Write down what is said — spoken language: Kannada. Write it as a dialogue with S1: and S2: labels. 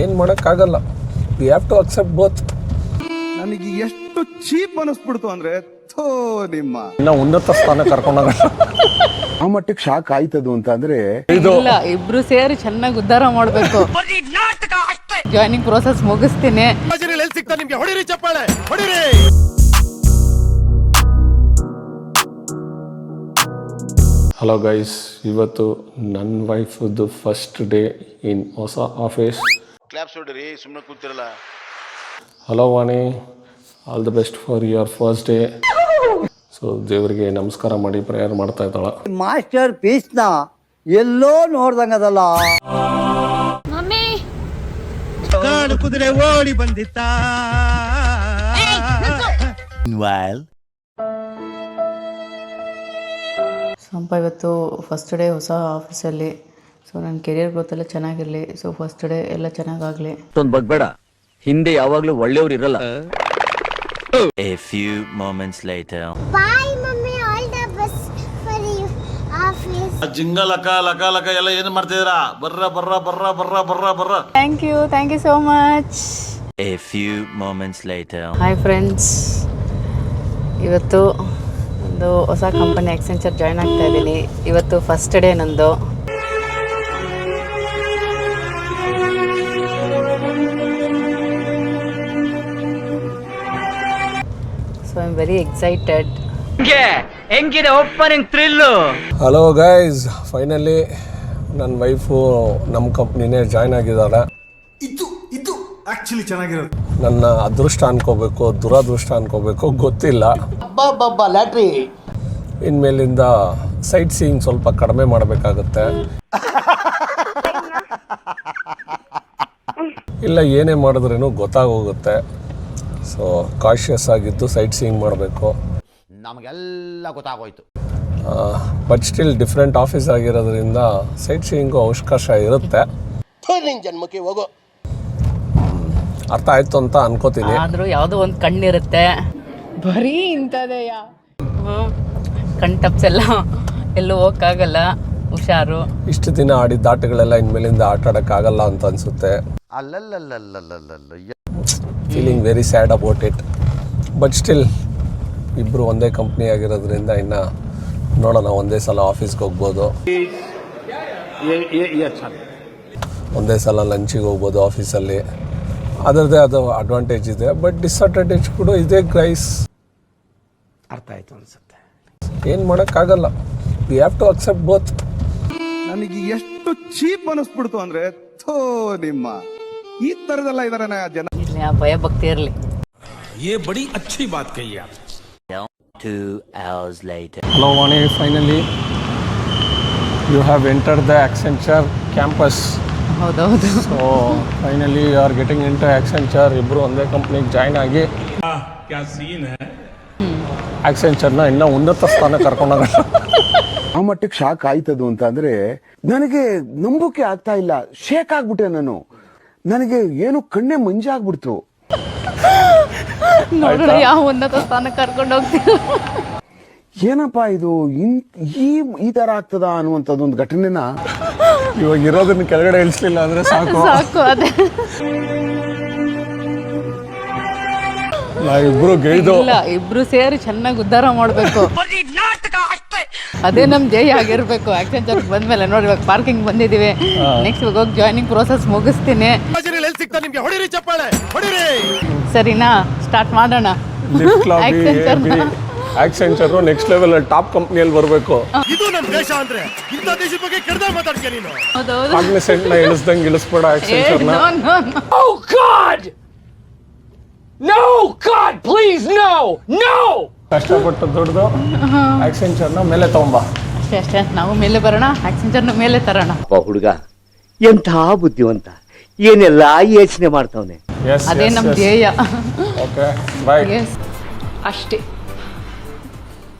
S1: ಏನು ಮಾಡೋಕ್ಕಾಗಲ್ಲ. We have to accept both
S2: ನನಗೆ ಎಷ್ಟು ಚೀಪ್ ಅನಿಸ್ಬಿಡ್ತು ಅಂದ್ರೆ ಥೋ ನಿಮ್ಮ.
S1: ಇನ್ನ ಉನ್ನತ ಸ್ಥಾನ ಕರ್ಕೊಂಡಾಗ.
S3: ಆ ಮಟ್ಟಕ್ಕೆ ಶಾಕ್ ಆಯ್ತದು ಅಂತ ಅಂದ್ರೆ
S4: ಇಲ್ಲ ಇಬ್ರು ಸೇರಿ ಚೆನ್ನಾಗಿ ಉದ್ಧಾರ ಮಾಡ್ಬೇಕು. ಜಾಯ್ನಿಂಗ್ ಪ್ರೋಸೆಸ್ ಮುಗಿಸ್ತೀನಿ.
S1: ಹಲೋ ಗೈಸ್ ಇವತ್ತು ನನ್ನ ವೈಫ್ದು ಫಸ್ಟ್ ಡೇ ಇನ್ ಹೊಸ ಆಫೀಸ್
S5: ಕ್ಲಾಪ್ಸ್ ಹೊಡಿರಿ ಸುಮ್ಮನೆ ಕೂತಿರಲ್ಲ.
S1: Hello Vani all the best for your first day so ದೇವರಿಗೆ ನಮಸ್ಕಾರ ಮಾಡಿ ಪ್ರೇಯರ್ ಮಾಡ್ತಾ ಇದ್ದಾಳ.
S6: ಮಾಸ್ಟರ್ ಪೀಸ್ನ ಎಲ್ಲೋ ನೋಡ್ದಂಗದಲ್ಲ
S4: ಸಂಪ ಇವತ್ತು ಫಸ್ಟ್ ಡೇ ಹೊಸ ಆಫೀಸಲ್ಲಿ ಸೊ ನನ್ನ ಕೆರಿಯರ್ ಗ್ರೋತ್ ಎಲ್ಲ ಚೆನ್ನಾಗಿರಲಿ. ಸೊ ಫಸ್ಟ್ ಡೇ ಎಲ್ಲ ಚೆನ್ನಾಗಾಗಲಿ.
S7: ಅಷ್ಟೊಂದು ಬಗ್ಬೇಡ. ಹಿಂದೆ ಯಾವಾಗ್ಲೂ ಒಳ್ಳೆಯವ್ರು ಇರಲ್ಲ.
S8: A few moments later.
S9: Bye, mommy. All the best for you, office.
S5: ಜಿಂಗ ಲಕ ಲಕ ಲಕ ಎಲ್ಲ ಏನು ಮಾಡ್ತಿದ್ದೀರಾ? ಬರ್ರ ಬರ್ರ ಬರ್ರ ಬರ್ರ ಬರ್ರ ಬರ್ರ.
S4: Thank you thank you so much
S8: A few moments later.
S4: Hi friends ಇವತ್ತು ಒಂದು ಹೊಸ ಕಂಪನಿ ಎಕ್ಸೆಂಚರ್ ಜಾಯ್ನ್ ಆಗ್ತಾ ಇದ್ದೀನಿ. ಇವತ್ತು ಫಸ್ಟ್ ಡೇ ನಂದು. ವೆರಿ ಎಕ್ಸೈಟೆಡ್
S7: ಹೆಂಗಿದೆ opening thrill
S1: hello guys finally ನನ್ನ ವೈಫು ನಮ್ಮ ಕಂಪ್ನಿನೇ ಜಾಯ್ನ್ ಆಗಿದ್ದಾರೆ
S2: ಇದು ಇದು ಆಕ್ಚುಲಿ ಚೆನ್ನಾಗಿರೋದು.
S1: ನನ್ನ ಅದೃಷ್ಟ ಅನ್ಕೋಬೇಕು ದುರದೃಷ್ಟ ಅನ್ಕೋಬೇಕು ಗೊತ್ತಿಲ್ಲ.
S6: ಲ್ಯಾಟ್ರಿ.
S1: ಇನ್ಮೇಲಿಂದ ಸೈಟ್ ಸೀಯಿಂಗ್ ಸ್ವಲ್ಪ ಕಡಿಮೆ ಮಾಡಬೇಕಾಗುತ್ತೆ. ಇಲ್ಲ ಏನೇ ಮಾಡಿದ್ರೇನು ಗೊತ್ತಾಗೋಗುತ್ತೆ. ಸೊ ಕಾಶಿಯಸ್ ಆಗಿದ್ದು ಸೈಟ್ ಸೀಯಿಂಗ್ ಮಾಡಬೇಕು.
S6: ನಮಗೆಲ್ಲ ಗೊತ್ತಾಗೋಯ್ತು.
S1: ಬಟ್ ಸ್ಟಿಲ್ ಡಿಫ್ರೆಂಟ್ ಆಫೀಸ್ ಆಗಿರೋದ್ರಿಂದ ಸೈಟ್ ಸೀಯಿಂಗು ಅವಕಾಶ ಇರುತ್ತೆ. ಅರ್ಥ ಆಯ್ತು ಅಂತ ಅನ್ಕೋತೀನಿ.
S4: ಆದರೂ ಯಾವುದೋ ಒಂದು ಕಣ್ಣಿರುತ್ತೆ. ಬರೀ ಇಂಥದೆಯಾ. ಕಣ್ ತಪ್ಸೆಲ್ಲ ಎಲ್ಲೂ ಹೋಗಕ್ಕಾಗಲ್ಲ. ಹುಷಾರು.
S1: ಇಷ್ಟು ದಿನ ಆಡಿದ ಆಟಗಳೆಲ್ಲ ಇನ್ಮೇಲಿಂದ ಆಟ ಆಡೋಕ್ಕಾಗಲ್ಲ ಅಂತ ಅನಿಸುತ್ತೆ.
S5: ಅಲ್ಲಲ್ಲಲ್ಲಲ್ಲಲ್ಲಲ್ಲ
S1: feeling very sad about it but still ಇಬ್ಬರು ಒಂದೇ ಕಂಪ್ನಿ ಆಗಿರೋದ್ರಿಂದ ಇನ್ನು ನೋಡೋಣ ಒಂದೇ ಸಲ ಆಫೀಸ್ಗೆ ಹೋಗ್ಬೋದು. ಒಂದೇ ಸಲ ಲಂಚಿಗೆ ಹೋಗ್ಬೋದು ಆಫೀಸಲ್ಲಿ ಅದರದ್ದೇ ಅದು ಅಡ್ವಾಂಟೇಜ್ ಇದೆ ಬಟ್ ಡಿಸ್ಅಡ್ವಾಂಟೇಜ್ ಕೂಡ ಇದೆ ಕ್ರೈಸ್
S3: ಅರ್ಥ ಆಯ್ತು ಅನ್ಸುತ್ತೆ.
S1: ಏನು ಮಾಡೋಕ್ಕಾಗಲ್ಲ. We have to accept both
S2: ನನಗೆ ಎಷ್ಟು ಚೀಪ್ ಅನಿಸ್ಬಿಡ್ತು ಅಂದ್ರೆ ಥೋ ನಿಮ್ಮ. ಈ ತರದೆಲ್ಲ ಇದ್ದಾರೆ ಜನ
S4: ಇರಲಿ. ಭಯ ಭಕ್ತಿ ಇರಲಿ
S8: Two hours later.
S1: Hello Vani finally you have enter the Accenture campus
S4: ಹೌದೌದು.
S1: So finally you are getting into Accenture ಇಬ್ಬರು ಒಂದೇ ಕಂಪ್ನಿಗೆ ಜಾಯ್ನ್ ಆಗಿ ಆಕ್ಸೆಂಚರ್ನ ಇನ್ನೂ ಉನ್ನತ ಸ್ಥಾನ ಕರ್ಕೊಂಡು
S3: ಆ ಮಟ್ಟಿಗೆ ಶಾಕ್ ಆಯ್ತದು ಅಂತ ಅಂದ್ರೆ ನನಗೆ ನಂಬಕ್ಕೆ ಆಗ್ತಾ ಇಲ್ಲ. ಶೇಕ್ ಆಗ್ಬಿಟ್ಟೆ ನಾನು. ನನಗೆ ಏನು ಕಣ್ಣೆ ಮಂಜೆ
S4: ಆಗ್ಬಿಡ್ತು. ಯಾವ ಉನ್ನತ ಸ್ಥಾನಕ್ಕೆ ಕರ್ಕೊಂಡು ಹೋಗ್ತೀವಿ
S3: ಏನಪ್ಪಾ ಇದು ಇನ್- ಈ ಈ ತರ ಆಗ್ತದ ಅನ್ನುವಂಥದ್ದೊಂದು ಘಟನೆನ
S1: ಇವಾಗ ಇರೋದನ್ನ ಕೆಳಗಡೆ ಇಳಿಸ್ಲಿಲ್ಲ ಅಂದ್ರೆ ಸಾಕು.
S4: ಸಾಕು ಅದೇ.
S1: ನಾವಿಬ್ರು ಗೈದು
S4: ಇಲ್ಲ ಇಬ್ರು ಸೇರಿ ಚೆನ್ನಾಗಿ ಉದ್ಧಾರ ಮಾಡ್ಬೇಕು. ಅದೇ ನಮ್ ಜೈ ಆಗಿರ್ಬೇಕು. ಆಕ್ಸೆಂಚರ್ ಬಂದ್ಮೇಲೆ ನೋಡಿ ಇವಾಗ ಪಾರ್ಕಿಂಗ್ ಬಂದಿದ್ದೀವಿ ನೆಕ್ಸ್ಟ್ ಇವಾಗ ಹೋಗಿ ಜಾಯ್ನಿಂಗ್ ಪ್ರೋಸೆಸ್ ಮುಗಿಸ್ತೀನಿ. ಸರಿನಾ? ಸ್ಟಾರ್ಟ್ ಮಾಡೋಣ.
S1: ಆಕ್ಸೆಂಚರ್ ನೆಕ್ಸ್ಟ್ ಲೆವೆಲ್ ಟಾಪ್ ಕಂಪ್ನಿಯಲ್ಲಿ ಬರಬೇಕು.
S5: ಇದು ನಮ್ಮ ದೇಶ ಅಂದ್ರೆ. ಇಂಥ ದೇಶದ ಬಗ್ಗೆ ಕೆಡದ ಮಾತಾಡ್ತೀಯ ನೀನು?
S4: ಹೌದೌದು.
S1: ಕಾಗ್ನಿಸೆಂಟ್ನ ಇಳಿಸ್ದಂಗೆ ಇಳಿಸ್ಬೇಡ
S4: ಏ,
S1: ಆಕ್ಸೆಂಚರ್ನ
S4: no, no, no.
S1: ಕಷ್ಟಪಟ್ಟು ದುಡ್ದು ಆಕ್ಸೆಂಚರ್ನ ಮೇಲೆ ತಗೊಂಬ.
S4: ಅಷ್ಟೇ ಅಷ್ಟೇ. ನಾವು ಮೇಲೆ ಬರೋಣ ಆಕ್ಸೆಂಚರ್ನ ಮೇಲೆ ತರೋಣ.
S6: ಹುಡುಗ ಎಂತ ಬುದ್ಧಿವಂತ ಏನೆಲ್ಲ ಯೋಚನೆ ಮಾಡ್ತಾವನೆ?
S4: ಅದೇ ನಮ್ ಧ್ಯೇಯ.
S1: ಓಕೆ ಬಾಯ್
S4: ಅಷ್ಟೇ.